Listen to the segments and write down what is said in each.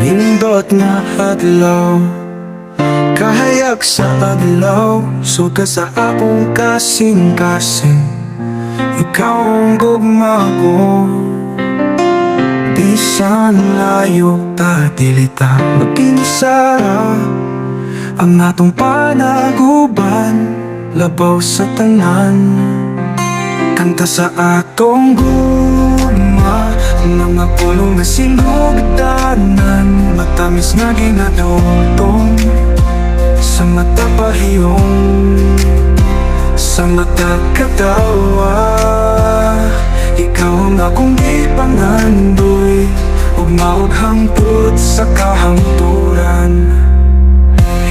Nindot nga adlaw. Kahayag sa adlaw. Suga sa akong kasing-kasing. Ikaw ang gugma ko Di saan layo ta dilita. Magkinsara Ang atong panaguban. Labaw sa tanan. Kanta sa atong Mga pulong na sinugdanan Matamis nga ginadotong Sa mata pahiyong Sa mata katawa. Ikaw ang akong ipangandoy Ug maog hangtod sa kahangturan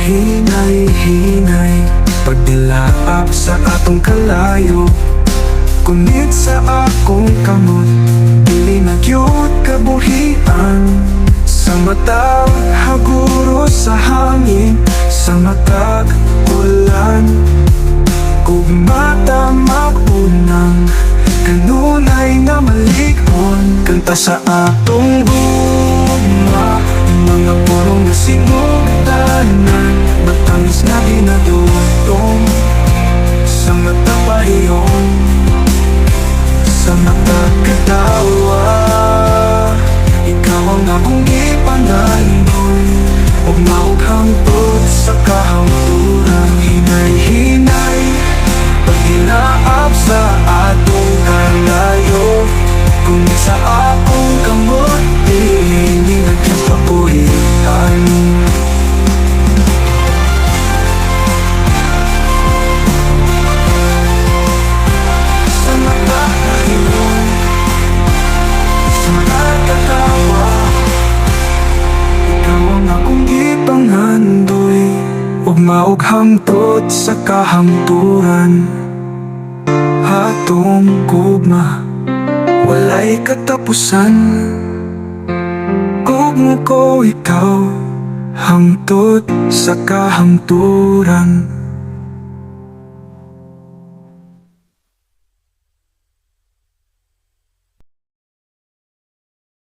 Hinay-hinay Pagdilaap sa atong kalayo. Kunit sa akong kamot Dili na gyud kabuhian. Sa matag haguro sa hangin. Sa matag ulan. Ug mata magunang Kanunay nga malikon Kanta sa atong maughang tod sa kahangturan Hinay-hinay Paghilaap sa atong kalayo. Kung sa akong Ug maughang tod sa kahangturan Hatong gugma Walay katapusan. Gugma ko ikaw Hangtod sa kahangturan